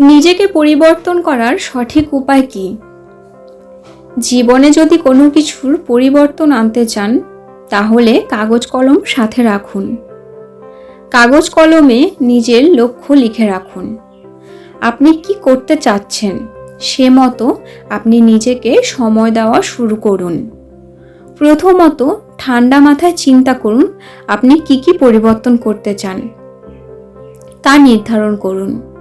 নিজেকে পরিবর্তন করার সঠিক উপায় কি? জীবনে যদি কোনো কিছুর পরিবর্তন আনতে চান, তাহলে কাগজ কলম সাথে রাখুন। কাগজ কলমে নিজের লক্ষ্য লিখে রাখুন। আপনি কি করতে চাচ্ছেন, সে মতো আপনি নিজেকে সময় দেওয়া শুরু করুন। প্রথমত ঠান্ডা মাথায় চিন্তা করুন, আপনি কি কি পরিবর্তন করতে চান। তা নির্ধারণ করুন।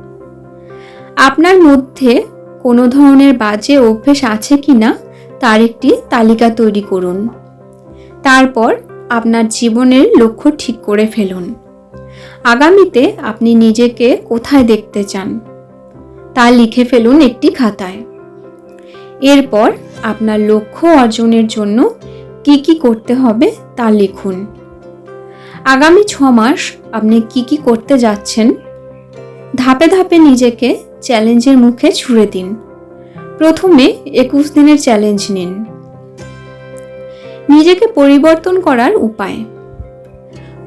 আপনার মধ্যে কোনো ধরনের বাজে অভ্যেস আছে কি না তার একটি তালিকা তৈরি করুন। তারপর আপনার জীবনের লক্ষ্য ঠিক করে ফেলুন। আগামীতে আপনি নিজেকে কোথায় দেখতে চান তা লিখে ফেলুন একটি খাতায়। এরপর আপনার লক্ষ্য অর্জনের জন্য কি কি করতে হবে তা লিখুন। আগামী ছ মাস আপনি কি কি করতে যাচ্ছেন ধাপে ধাপে নিজেকে চ্যালেঞ্জের মুখে ছুড়ে দিন। প্রথমে একুশ দিনের চ্যালেঞ্জ নিন। নিজেকে পরিবর্তন করার উপায়।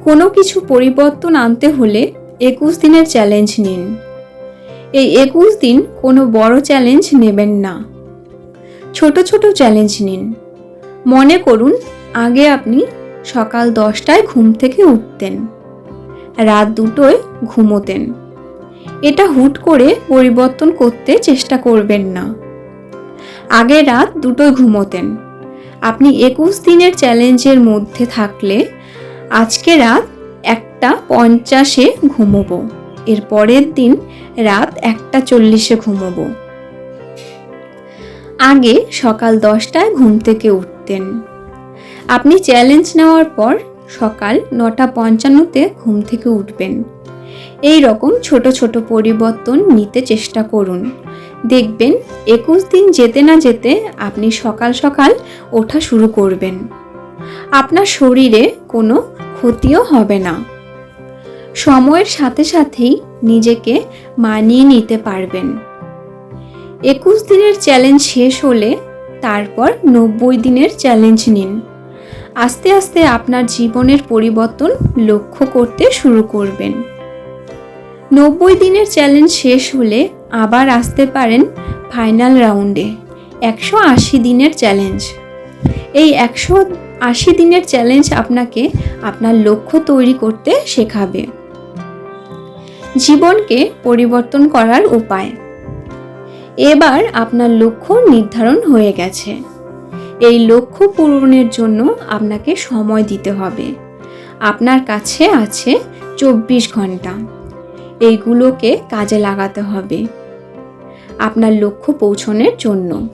কোনো কিছু পরিবর্তন আনতে হলে একুশ দিনের চ্যালেঞ্জ নিন। এই একুশ দিন কোনো বড় চ্যালেঞ্জ নেবেন না। ছোট ছোট চ্যালেঞ্জ নিন। মনে করুন, আগে আপনি সকাল দশটায় ঘুম থেকে উঠতেন। রাত দুটোয় ঘুমোতেন। এটা হুট করে পরিবর্তন করতে চেষ্টা করবেন না। আগে রাত দুটোয় ঘুমোতেন। আপনি একুশ দিনের চ্যালেঞ্জের মধ্যে থাকলে আজকে রাত একটা পঞ্চাশে ঘুমোবো, এর পরের দিন রাত একটা চল্লিশে ঘুমোবো। আগে সকাল দশটায় ঘুম থেকে উঠতেন। আপনি চ্যালেঞ্জ নেওয়ার পর সকাল নটা পঞ্চান্নতে ঘুম থেকে উঠবেন। এই রকম ছোট ছোট পরিবর্তন নিতে চেষ্টা করুন। দেখবেন, একুশ দিন যেতে না যেতে আপনি সকাল সকাল ওঠা শুরু করবেন। আপনার শরীরে কোনো ক্ষতিও হবে না। সময়ের সাথে সাথেই নিজেকে মানিয়ে নিতে পারবেন। একুশ দিনের চ্যালেঞ্জ শেষ হলে তারপর নব্বই দিনের চ্যালেঞ্জ নিন। আস্তে আস্তে আপনার জীবনের পরিবর্তন লক্ষ্য করতে শুরু করবেন। নব্বই দিনের চ্যালেঞ্জ শেষ হলে আবার আসতে পারেন ফাইনাল রাউন্ডে একশো আশি দিনের চ্যালেঞ্জ এই একশো আশি দিনের চ্যালেঞ্জ আপনাকে আপনার লক্ষ্য তৈরি করতে শেখাবে। জীবনকে পরিবর্তন করার উপায়। এবার আপনার লক্ষ্য নির্ধারণ হয়ে গেছে। এই লক্ষ্য পূরণের জন্য আপনাকে সময় দিতে হবে। আপনার কাছে আছে চব্বিশ ঘণ্টা। এইগুলোকে কাজে লাগাতে হবে। আপনার লক্ষ্য পৌঁছনের জন্য।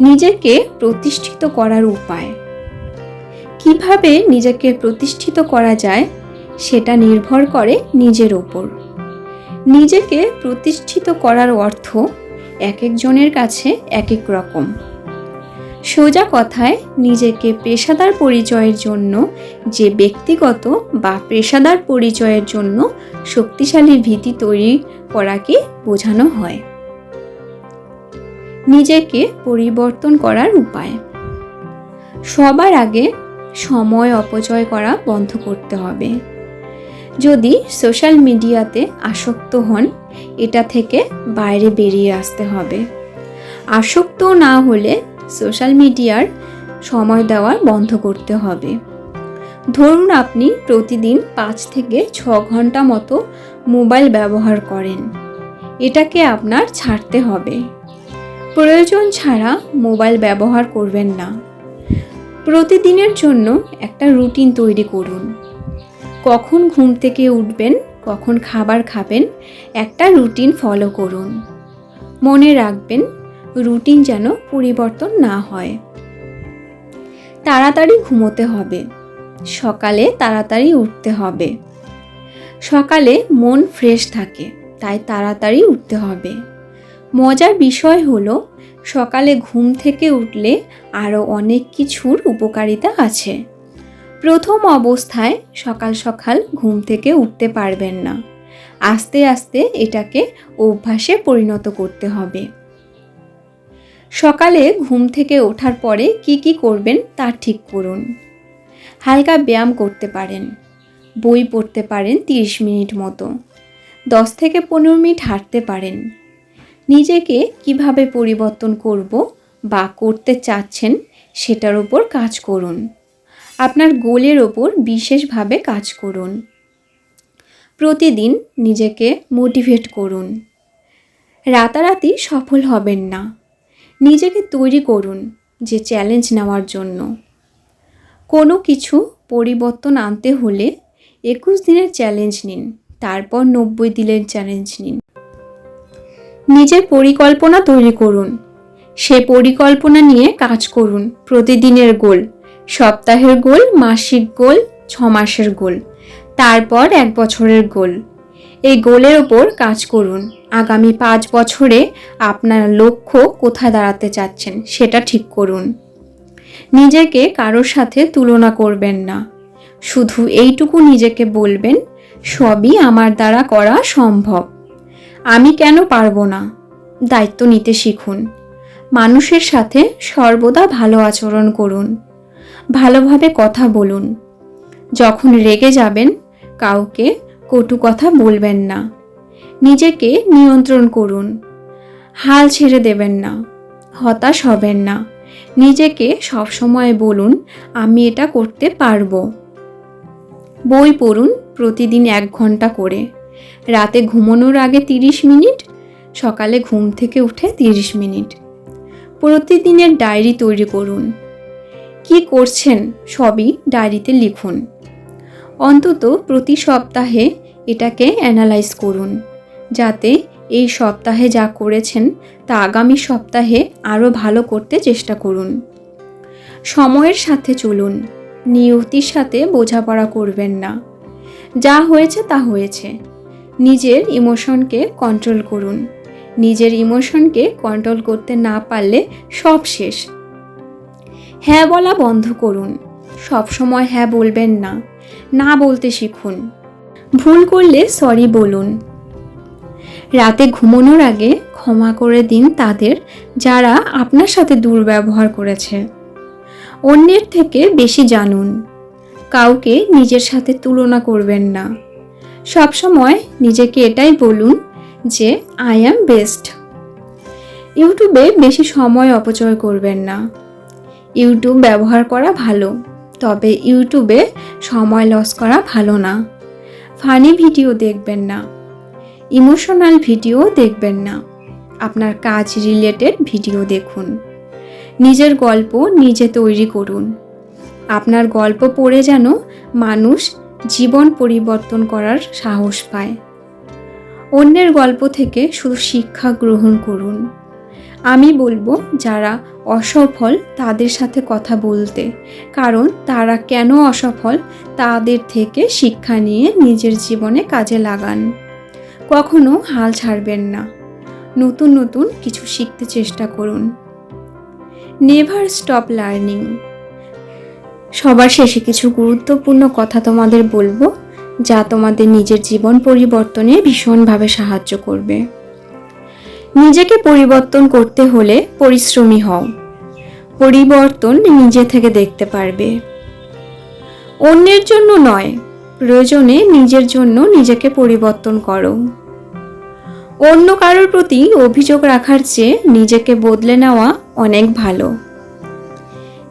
নিজেকে প্রতিষ্ঠিত করার উপায়। কীভাবে নিজেকে প্রতিষ্ঠিত করা যায়, সেটা নির্ভর করে নিজের ওপর নিজেকে প্রতিষ্ঠিত করার অর্থ এক একজনের কাছে এক এক রকম। সোজা কথায় নিজেকে পেশাদার পরিচয়ের জন্য, যে ব্যক্তিগত বা পেশাদার পরিচয়ের জন্য শক্তিশালী ভীতি তৈরি করাকে বোঝানো হয়। নিজেকে পরিবর্তন করার উপায়। সবার আগে সময় অপচয় করা বন্ধ করতে হবে। যদি সোশ্যাল মিডিয়াতে আসক্ত হন, এটা থেকে বাইরে বেরিয়ে আসতে হবে। আসক্ত না হলে সোশ্যাল মিডিয়ার সময় দেওয়া বন্ধ করতে হবে। ধরুন আপনি প্রতিদিন পাঁচ থেকে ছ ঘণ্টা মতো মোবাইল ব্যবহার করেন। এটাকে আপনার ছাড়তে হবে। প্রয়োজন ছাড়া মোবাইল ব্যবহার করবেন না। প্রতিদিনের জন্য একটা রুটিন তৈরি করুন। কখন ঘুম থেকে উঠবেন, কখন খাবার খাবেন, একটা রুটিন ফলো করুন। মনে রাখবেন রুটিন যেন পরিবর্তন না হয়। তাড়াতাড়ি ঘুমোতে হবে। সকালে তাড়াতাড়ি উঠতে হবে। সকালে মন ফ্রেশ থাকে, তাই তাড়াতাড়ি উঠতে হবে। মজার বিষয় হলো, সকালে ঘুম থেকে উঠলে আরও অনেক কিছুর উপকারিতা আছে। প্রথম অবস্থায় সকাল সকাল ঘুম থেকে উঠতে পারবেন না। আস্তে আস্তে এটাকে অভ্যাসে পরিণত করতে হবে। সকালে ঘুম থেকে ওঠার পরে কি কি করবেন তা ঠিক করুন। হালকা ব্যায়াম করতে পারেন, বই পড়তে পারেন তিরিশ মিনিট মতো, দশ থেকে পনেরো মিনিট হাঁটতে পারেন। নিজেকে কীভাবে পরিবর্তন করব বা করতে চাচ্ছেন সেটার ওপর কাজ করুন। আপনার গোলের ওপর বিশেষভাবে কাজ করুন। প্রতিদিন নিজেকে মোটিভেট করুন। রাতারাতি সফল হবেন না। নিজেকে তৈরি করুন যে চ্যালেঞ্জ নেওয়ার জন্য। কোনো কিছু পরিবর্তন আনতে হলে একুশ দিনের চ্যালেঞ্জ নিন, তারপর নব্বই দিনের চ্যালেঞ্জ নিন। নিজের পরিকল্পনা তৈরি করুন। সে পরিকল্পনা নিয়ে কাজ করুন। প্রতিদিনের গোল সপ্তাহের গোল মাসিক গোল ছ মাসের গোল তারপর এক বছরের গোল এই গোলের ওপর কাজ করুন। আগামী পাঁচ বছরে আপনার লক্ষ্য কোথায় দাঁড়াতে চাচ্ছেন সেটা ঠিক করুন। নিজেকে কারোর সাথে তুলনা করবেন না। শুধু এইটুকু নিজেকে বলবেন, সবই আমার দ্বারা করা সম্ভব। আমি কেন পারব না? দায়িত্ব নিতে শিখুন। মানুষের সাথে সর্বদা ভালো আচরণ করুন। ভালোভাবে কথা বলুন। যখন রেগে যাবেন, কাউকে কটু কথা বলবেন না। নিজেকে নিয়ন্ত্রণ করুন। হাল ছেড়ে দেবেন না। হতাশ হবেন না। নিজেকে সবসময় বলুন, আমি এটা করতে পারব। বই পড়ুন প্রতিদিন এক ঘণ্টা করে। রাতে ঘুমানোর আগে তিরিশ মিনিট, সকালে ঘুম থেকে উঠে তিরিশ মিনিট। প্রতিদিনের ডায়েরি তৈরি করুন। কি করছেন সবই ডায়েরিতে লিখুন। অন্তত প্রতি সপ্তাহে এটাকে অ্যানালাইজ করুন। যাতে এই সপ্তাহে যা করেছেন তা আগামী সপ্তাহে আরও ভালো করতে চেষ্টা করুন। সময়ের সাথে চলুন, নিয়তির সাথে বোঝাপড়া করবেন না। যা হয়েছে তা হয়েছে। নিজের ইমোশনকে কন্ট্রোল করুন। নিজের ইমোশনকে কন্ট্রোল করতে না পারলে সব শেষ। হ্যাঁ বলা বন্ধ করুন। সবসময় হ্যাঁ বলবেন না। না বলতে শিখুন। ভুল করলে সরি বলুন। রাতে ঘুমানোর আগে ক্ষমা করে দিন তাদের যারা আপনার সাথে দুর্ব্যবহার করেছে। অন্যের থেকে বেশি জানুন। কাউকে নিজের সাথে তুলনা করবেন না। সবসময় নিজেকে এটাই বলুন যে আই অ্যাম বেস্ট ইউটিউবে বেশি সময় অপচয় করবেন না। ইউটিউব ব্যবহার করা ভালো, তবে ইউটিউবে সময় লস করা ভালো না। ফানি ভিডিও দেখবেন না। ইমোশনাল ভিডিও দেখবেন না। আপনার কাজ রিলেটেড ভিডিও দেখুন। নিজের গল্প নিজে তৈরি করুন। আপনার গল্প পড়ে যেন মানুষ জীবন পরিবর্তন করার সাহস পায়। অন্যের গল্প থেকে শুধু শিক্ষা গ্রহণ করুন। আমি বলব, যারা অসফল তাদের সাথে কথা বলতে, কারণ তারা কেন অসফল তাদের থেকে শিক্ষা নিয়ে নিজের জীবনে কাজে লাগান। কখনো হাল ছাড়বেন না। নতুন নতুন কিছু শিখতে চেষ্টা করুন। নেভার স্টপ লার্নিং সবার শেষে কিছু গুরুত্বপূর্ণ কথা তোমাদের বলব, যা তোমাদের নিজের জীবন পরিবর্তনে ভীষণভাবে সাহায্য করবে। নিজেকে পরিবর্তন করতে হলে পরিশ্রমী হও। পরিবর্তন নিজে থেকে দেখতে পারবে। অন্যের জন্য নয় প্রয়োজনে নিজের জন্য নিজেকে পরিবর্তন করো। অন্য কারোর প্রতি অভিযোগ রাখার চেয়ে নিজেকে বদলে নেওয়া অনেক ভালো।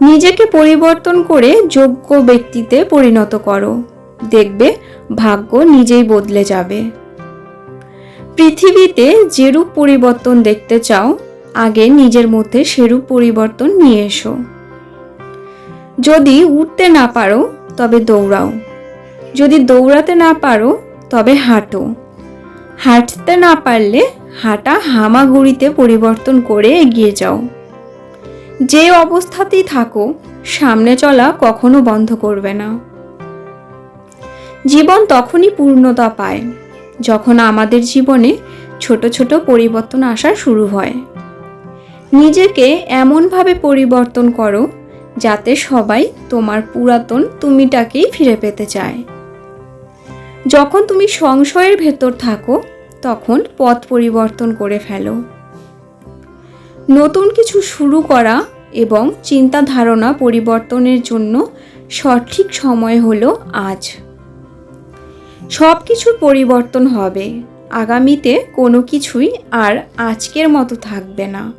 নিজেকে পরিবর্তন করে যোগ্য ব্যক্তিতে পরিণত করো। দেখবে ভাগ্য নিজেই বদলে যাবে। পৃথিবীতে যেরূপ পরিবর্তন দেখতে চাও, আগে নিজের মধ্যে সেরূপ পরিবর্তন নিয়ে এসো। যদি উঠতে না পারো, তবে দৌড়াও। যদি দৌড়াতে না পারো, তবে হাঁটো। হাঁটতে না পারলে হাঁটা হামাগুড়িতে পরিবর্তন করে এগিয়ে যাও। যে অবস্থাতেই থাকো, সামনে চলা কখনো বন্ধ করবে না। জীবন তখনই পূর্ণতা পায়, যখন আমাদের জীবনে ছোট ছোট পরিবর্তন আসা শুরু হয়। নিজেকে এমনভাবে পরিবর্তন করো, যাতে সবাই তোমার পুরাতন তুমিটাকেই ফিরে পেতে চায়। যখন তুমি সংশয়ের ভেতর থাকো, তখন পথ পরিবর্তন করে ফেলো। নতুন কিছু শুরু করা এবং চিন্তা ধারণা পরিবর্তনের জন্য সঠিক সময় হলো আজ। সব কিছুর পরিবর্তন হবে। আগামীতে কোনো কিছুই আর আজকের মতো থাকবে না।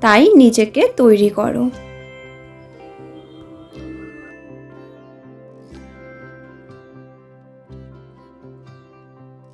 তাই নিজেকে তৈরি করো।